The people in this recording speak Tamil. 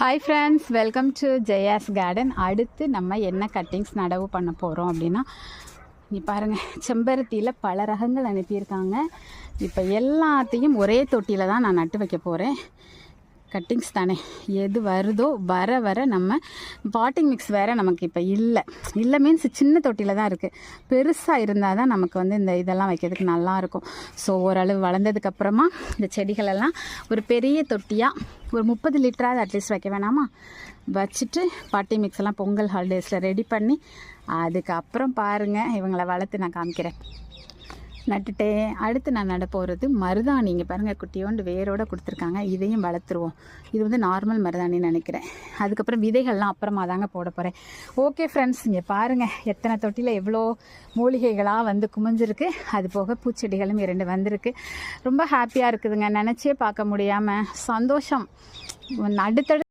Hi friends welcome to Jaya's garden அடுத்து நம்ம என்ன கட்டிங்ஸ் நடவு பண்ண போகிறோம் அப்படின்னா நீ பாருங்கள் செம்பருத்தியில் பல ரகங்கள் அனுப்பியிருக்காங்க. இப்போ எல்லாத்தையும் ஒரே தொட்டியில் தான் நான் நட்டு வைக்க போகிறேன் கட்டிங்ஸ் தானே. எது வருதோ வர வர நம்ம பாட்டிங் மிக்ஸ் வேறு நமக்கு இப்போ இல்லை. இல்லை மீன்ஸ் சின்ன தொட்டியில் தான் இருக்குது பெருசாக இருந்தால் தான் நமக்கு வந்து இந்த இதெல்லாம் வைக்கிறதுக்கு நல்லாயிருக்கும் ஸோ ஓரளவு வளர்ந்ததுக்கப்புறமா இந்த செடிகளெல்லாம் ஒரு பெரிய தொட்டியாக ஒரு முப்பது லிட்டராவது அட்லீஸ்ட் வைக்க வேணாமா? வச்சுட்டு பாட்டி மிக்ஸ் எல்லாம் பொங்கல் ஹாலிடேஸில் ரெடி பண்ணி அதுக்கப்புறம் பாருங்கள் இவங்களை வளர்த்து நான் காமிக்கிறேன். நட்டுட்டேன் அடுத்து நான் நட போகிறது மருதாணிங்க பாருங்கள் குட்டியோண்டு வேரோட கொடுத்துருக்காங்க. இதையும் வளர்த்துருவோம். இது வந்து நார்மல் மருதாணின்னு நினைக்கிறேன். அதுக்கப்புறம் விதைகள்லாம் அப்புறமா தாங்க போட போகிறேன் ஓகே ஃப்ரெண்ட்ஸ் இங்கே பாருங்கள் எத்தனை தொட்டியில் எவ்வளோ மூலிகைகளாக வந்து குமிஞ்சிருக்கு. அது போக பூச்செடிகளும் இரண்டு வந்திருக்கு. ரொம்ப ஹாப்பியாக இருக்குதுங்க. நினச்சே பார்க்க முடியாமல் சந்தோஷம். அடுத்தடுத்து